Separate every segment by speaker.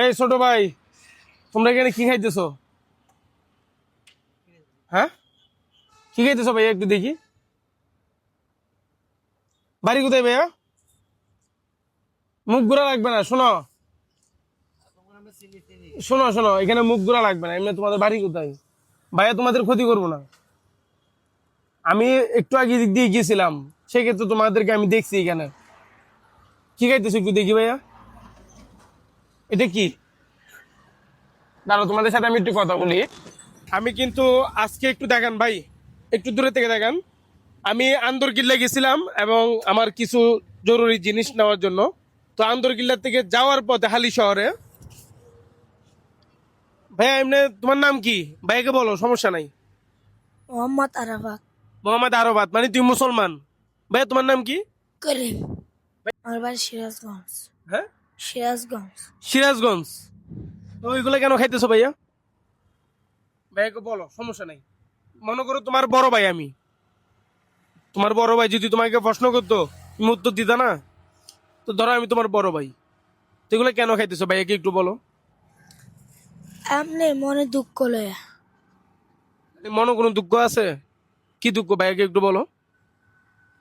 Speaker 1: এই ছোট ভাই, তোমরা এখানে কি খাইতেছো? হ্যাঁ? কি খাইতেছো ভাইয়া একটু দেখি। বাড়ি কোথায় ভাইয়া? মুখ ঘোরা লাগবে না, শোনো। শোনো শোনো, এখানে মুখ ঘোরা লাগবে না, এমনি তোমাদের বাড়ি কোথায়? ভাইয়া, তোমাদের ক্ষতি করব না। আমি একটু আগে দিক দিয়ে গিয়েছিলাম, সেক্ষেত্রে তোমাদেরকে আমি দেখছি এখানে। কি খাইতেছো একটু দেখি ভাইয়া? এটা কি? দাঁড়াও তোমাদের সাথে আমি একটু কথা বলি। আমি কিন্তু আজকে একটু দেখান ভাই একটু দূরে থেকে দেখান। আমি আন্দরকিল্লা গেছিলাম এবং আমার কিছু জরুরি জিনিস নেওয়ার জন্য। তো আন্দরকিল্লা থেকে যাওয়ার পথে হালি শহরে। ভাইয়া এমনি তোমার নাম কি? ভাইকে বলো সমস্যা নাই।
Speaker 2: মোহাম্মদ আরাফাত।
Speaker 1: মোহাম্মদ আরবাত মানে তুমি মুসলমান। ভাইয়া তোমার নাম কি?
Speaker 2: করিম। আমার বাড়ি সিরাজগঞ্জ।
Speaker 1: হ্যাঁ?
Speaker 2: সিরাজগঞ্জ।
Speaker 1: সিরাজগঞ্জ। ওইগুলো কেন খাইতেছো ভাইয়া? ভাইয়াকে বলো সমস্যা নাই। মনে করো তোমার বড় ভাই আমি। তোমার বড় ভাই যদি তোমাকে প্রশ্ন করতো তুমি উত্তর দিতা না? তো ধরো আমি তোমার বড় ভাই। এগুলো কেন খাইতেছো ভাইয়াকে একটু বলো?
Speaker 2: এমনি মনে দুঃখ লয়া।
Speaker 1: মনে কোনো দুঃখ আছে? কি দুঃখ ভাইয়াকে একটু বলো?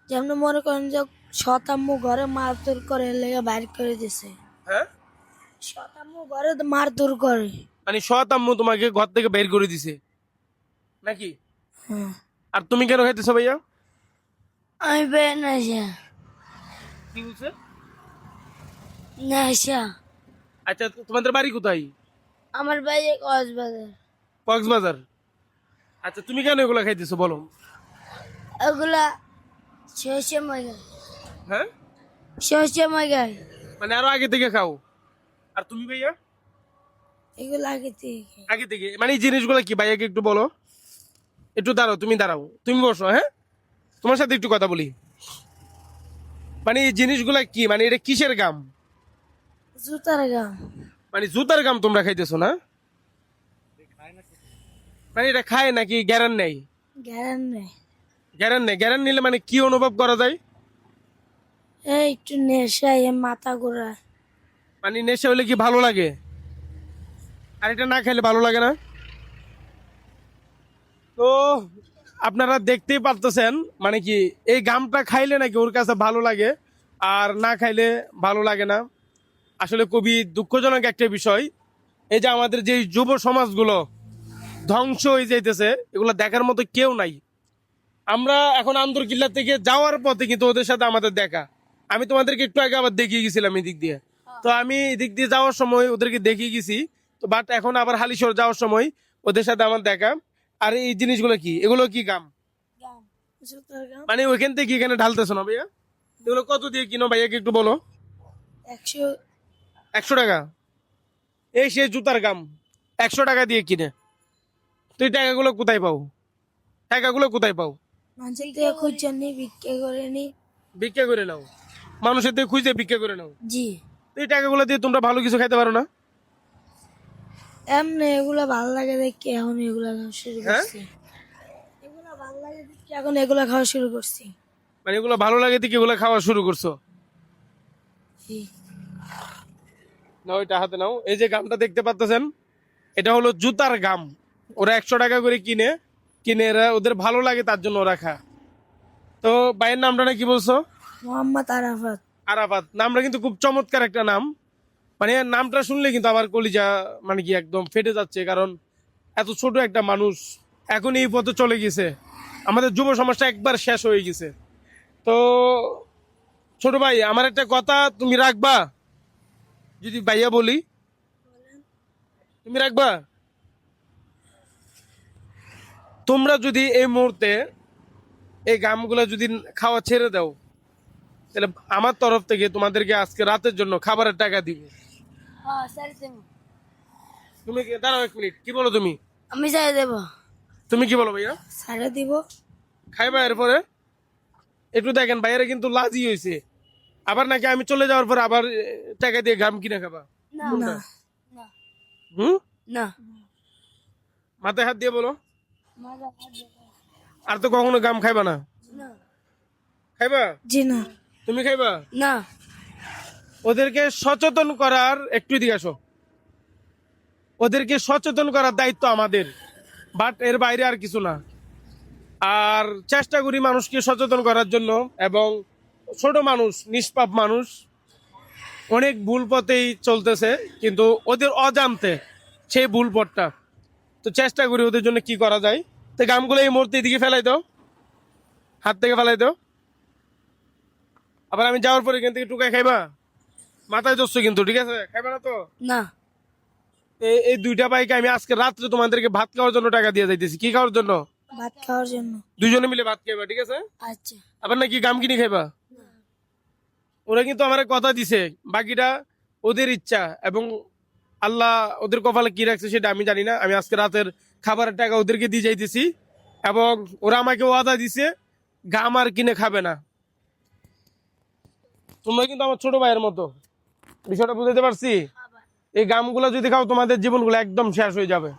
Speaker 2: যেমন মনে করেন যে শতাম্মু ঘরে মারধর করে লেগে বাইর করে দিছে।
Speaker 1: হ্যাঁ?
Speaker 2: শতাম্মু ঘরে মারধর করে।
Speaker 1: মানে সৎ আম্মু তোমাকে ঘর থেকে বের করে দিছে। নাকি?
Speaker 2: হ্যাঁ।
Speaker 1: আর তুমি কেন খাইতেছো ভাইয়া?
Speaker 2: আমি বের নাইসা।
Speaker 1: কি বলছে?
Speaker 2: নাইসা।
Speaker 1: আচ্ছা তোমাদের বাড়ি কোথায়?
Speaker 2: আমার বাড়ি কক্সবাজার।
Speaker 1: কক্সবাজার? আচ্ছা তুমি কেন এগুলো খাইতেছো বলো?
Speaker 2: এগুলা শেষে মগাই
Speaker 1: হ্যাঁ?
Speaker 2: শেষে মগাই
Speaker 1: মানে আরও আগে থেকে খাও। আর তুমি ভাইয়া?
Speaker 2: এগুলো আগে থেকে।
Speaker 1: আগে থেকে। মানে এই জিনিসগুলো কি ভাইয়াকে একটু বলো। একটু দাঁড়াও তুমি দাঁড়াও। তুমি বসো হ্যাঁ? তোমার সাথে একটু কথা বলি। মানে এই জিনিসগুলা কি? মানে এটা কিসের গাম?
Speaker 2: জুতার গাম।
Speaker 1: মানে জুতার গাম তোমরা খাইতেছো না? মানে এটা খায় নাকি গ্যারান নেই
Speaker 2: গ্যারান নেই
Speaker 1: গ্যারান নেই গ্যারান নিলে মানে কি অনুভব করা যায়?
Speaker 2: একটু মাথা
Speaker 1: মানে নেশা হলে কি ভালো লাগে? আর এটা না খেলে ভালো লাগে না? তো আপনারা দেখতেই পারতেছেন মানে কি এই গামটা খাইলে নাকি ওর কাছে ভালো লাগে, আর না খাইলে ভালো লাগে না। আসলে খুবই দুঃখজনক একটা বিষয়। এই যে আমাদের যে যুব সমাজগুলো ধ্বংস হয়ে যাইতেছে, এগুলো দেখার মতো কেউ নাই। আমরা এখন আন্দরকিল্লা থেকে যাওয়ার পথে কিন্তু ওদের সাথে আমাদের দেখা। আমি তোমাদেরকে একটু আগে আবার দেখিয়ে গেছিলাম এদিক দিয়ে। তো আমি এদিক দিয়ে যাওয়ার সময় ওদেরকে দেখিয়ে গেছি। তো বাট এখন আবার হালিশোর যাওয়ার সময় ওদের সাথে আমার দেখা। আর এই জিনিসগুলো কি? এগুলো কি গাম? মানে ওইখান থেকে এখানে ঢালতেছো না ভাইয়া? এগুলো কত দিয়ে কিনো ভাইয়াকে একটু বলো।
Speaker 2: একশো
Speaker 1: একশো টাকা? এই সে জুতার গাম। একশো টাকা দিয়ে কিনে। তুই টাকাগুলো কোথায় পাও? টাকাগুলো কোথায় পাও?
Speaker 2: মানুষের থেকে বিক্রি করে নি।
Speaker 1: ভিক্ষা করে নাও। মানুষের দিয়ে খুঁজে ভিক্ষা করে নাও।
Speaker 2: জি।
Speaker 1: এই টাকাগুলো দিয়ে তোমরা ভালো কিছু খাইতে পারো না?
Speaker 2: এমনি এগুলা ভালো লাগে দেখি এখন এগুলা খাওয়া শুরু
Speaker 1: হ্যাঁ?
Speaker 2: করছি। এগুলা ভালো লাগে দেখি এখন এগুলা খাওয়া শুরু করছি।
Speaker 1: মানে এগুলো ভালো লাগে থেকে এগুলো খাওয়া শুরু করছ?
Speaker 2: জি।
Speaker 1: নাও এটা হাতে নাও। এই যে গামটা দেখতে পাচ্ছেন এটা হলো জুতার গাম। ওরা একশো টাকা করে কিনে কিনে এরা ওদের ভালো লাগে তার জন্য ওরা খা তো ভাইয়ের নামটা না কি বলছো?
Speaker 2: মোহাম্মদ আরাফাত।
Speaker 1: আরাফাত, নামটা কিন্তু খুব চমৎকার একটা নাম। মানে নামটা শুনলে কিন্তু আমার কলিজা মানে কি একদম ফেটে যাচ্ছে, কারণ এত ছোট একটা মানুষ এখন এই পথে চলে গেছে। আমাদের যুব সমাজটা একবার শেষ হয়ে গেছে। তো ছোট ভাই, আমার একটা কথা তুমি রাখবা? যদি ভাইয়া বলি। তুমি রাখবা? তোমরা যদি এই মুহূর্তে এই গামগুলা যদি খাওয়া ছেড়ে দাও তাহলে আমার তরফ থেকে তোমাদেরকে আজকে রাতের জন্য খাবারের টাকা দিব।
Speaker 2: হ্যাঁ,
Speaker 1: তুমি কি- দাঁড়াও এক মিনিট কি বলো তুমি?
Speaker 2: আমি যাই দেব।
Speaker 1: তুমি কি বলো ভাইয়া?
Speaker 2: সারে দিব।
Speaker 1: খাইবা এরপরে? একটু দেখেন ভাইয়ারা কিন্তু লাজি হয়েছে আবার নাকি আমি চলে যাওয়ার পর আবার টাকা দিয়ে গাম কিনে খাবা?
Speaker 2: না
Speaker 1: হুম?
Speaker 2: না।
Speaker 1: মাথায় হাত দিয়ে বলো। আর তো কখনো গাম খাইবা না?
Speaker 2: না।
Speaker 1: খাইবা?
Speaker 2: জি না।
Speaker 1: তুমি খাইবা?
Speaker 2: না।
Speaker 1: ওদেরকে সচেতন করার একটু দিকে আসো। ওদেরকে সচেতন করার দায়িত্ব আমাদের বাট এর বাইরে আর কিছু না। আর চেষ্টা করি মানুষকে সচেতন করার জন্য এবং ছোট মানুষ নিষ্পাপ মানুষ অনেক ভুল পথেই চলতেছে কিন্তু ওদের অজান্তে সেই ভুল পথটা। তো চেষ্টা করি ওদের জন্য কি করা যায়। তো গামগুলো এই মুহূর্তে এদিকে ফেলাই দাও। হাত থেকে ফেলাই দাও। আবার আমি যাওয়ার পরে এখান থেকে টুকাই খাইবা? মাথায় দোষ কিন্তু ঠিক আছে? খাইবা না তো?
Speaker 2: না।
Speaker 1: এই এই দুইটা বাইকে আমি আজকে রাত্রে তোমাদেরকে ভাত খাওয়ার জন্য টাকা দিয়ে যাইতেছি। কি খাওয়ার জন্য?
Speaker 2: ভাত খাওয়ার জন্য।
Speaker 1: দুজনে মিলে ভাত খাইবা ঠিক আছে?
Speaker 2: আচ্ছা।
Speaker 1: আবার নাকি গাম কিনে খাইবা? ওরা কিন্তু আমার কথা দিছে। বাকিটা ওদের ইচ্ছা এবং আল্লাহ ওদের কপালে কি রাখছে সেটা আমি জানি না। আমি আজকে রাতের খাবারের টাকা ওদেরকে দিয়ে যাইতেছি এবং ওরা আমাকে ওয়াদা দিছে গাম আর কিনে খাবে না। তোমরা কিন্তু আমার ছোট ভাইয়ের মতো। বিষয়টা বুঝতে পারছি? এই গামগুলো যদি খাও, তোমাদের জীবনগুলো একদম শেষ হয়ে যাবে।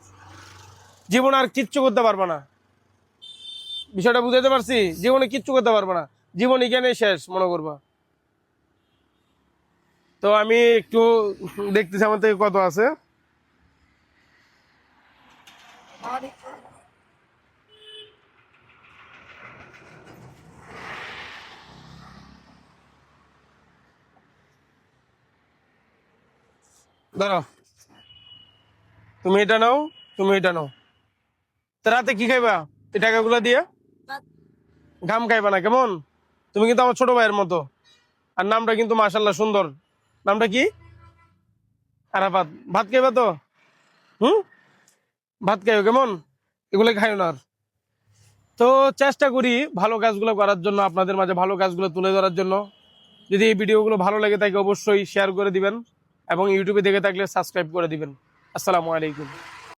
Speaker 1: জীবন আর কিচ্ছু করতে পারবে না। বিষয়টা বুঝাতে পারছি? জীবনে কিচ্ছু করতে পারবে না। জীবন এখানে শেষ, মনে করবা। তো আমি একটু দেখতেছি আমার থেকে কত আছে। দাঁড়াও। তুমি এটা নাও, তুমি এটা নাও। তো রাতে কি খাইবা? এই টাকাগুলো দিয়ে? ঘাম খাইবা না, কেমন? তুমি কিন্তু আমার ছোট ভাইয়ের মতো। আর নামটা কিন্তু মাশাল্লাহ সুন্দর। নামটা কি? আরাফাত। ভাত খাইবা তো? হুম? ভাত খাইও, কেমন? এগুলো খাইও না আর। তো চেষ্টা করি ভালো কাজগুলো করার জন্য, আপনাদের মাঝে ভালো কাজগুলো তুলে ধরার জন্য। যদি এই ভিডিওগুলো ভালো লাগে তাকে অবশ্যই শেয়ার করে দিবেন। এবং ইউটিউবে দেখে থাকলে সাবস্ক্রাইব করে দিবেন। আসসালামু আলাইকুম।